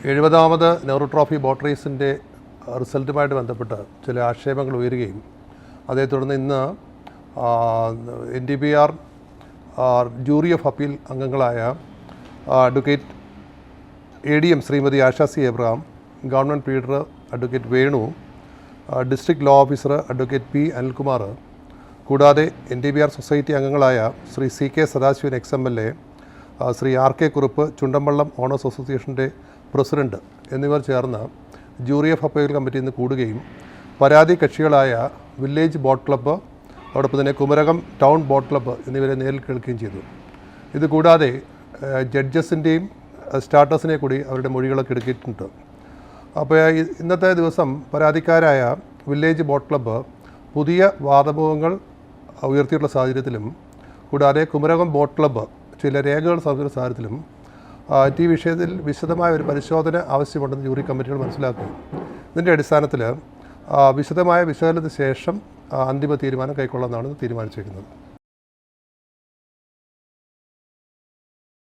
എഴുപതാമത് Nehru trophy boat റേസിന്റെ റിസൾട്ടുമായിട്ട് ബന്ധപ്പെട്ട് ചില ആക്ഷേപങ്ങൾ ഉയരുകയും അതേ തുടർന്ന് ഇന്ന് N D B R jury of appeal അംഗങ്ങളായ advocate A D M Shrimati Asha C Abraham government pleader advocate Venu district law officer advocate P Anilkumar കൂടാതെ N D B R society അംഗങ്ങളായ Shri C K Sadasivan ex M L A Shri R K Kurup Chundampallam owners അസോസിയേഷന്റെ president എന്നിവർ ചേർന്ന് jury of appeal committee ഇന്ന് കൂടുകയും പരാതി കക്ഷികളായ village boat club അതോടൊപ്പം തന്നെ കുമരകം ടൗൺ ബോട്ട് ക്ലബ്ബ് എന്നിവരെ നേരിൽ കേൾക്കുകയും ചെയ്തു. ഇതുകൂടാതെ ജഡ്ജസിന്റെയും സ്റ്റാർട്ടേഴ്സിനെ കൂടി അവരുടെ മൊഴികളൊക്കെ എടുക്കിയിട്ടുണ്ട് അപ്പോൾ ഇന്നത്തെ ദിവസം പരാതിക്കാരായ വില്ലേജ് ബോട്ട് ക്ലബ്ബ് പുതിയ വാദമുഖങ്ങൾ ഉയർത്തിയിട്ടുള്ള സാഹചര്യത്തിലും കൂടാതെ കുമരകം ബോട്ട് ക്ലബ്ബ് ചില രേഖകൾ സമർപ്പിച്ച സാഹചര്യത്തിലും ഈ വിഷയത്തിൽ വിശദമായ ഒരു പരിശോധന ആവശ്യമുണ്ടെന്ന് ജൂറി കമ്മിറ്റികൾ മനസ്സിലാക്കി. ഇതിന്റെ അടിസ്ഥാനത്തിൽ വിശദമായ വിശകലനത്തിന് ശേഷം അന്തിമ തീരുമാനം കൈക്കൊള്ളാമെന്നാണ് തീരുമാനിച്ചിരിക്കുന്നത്.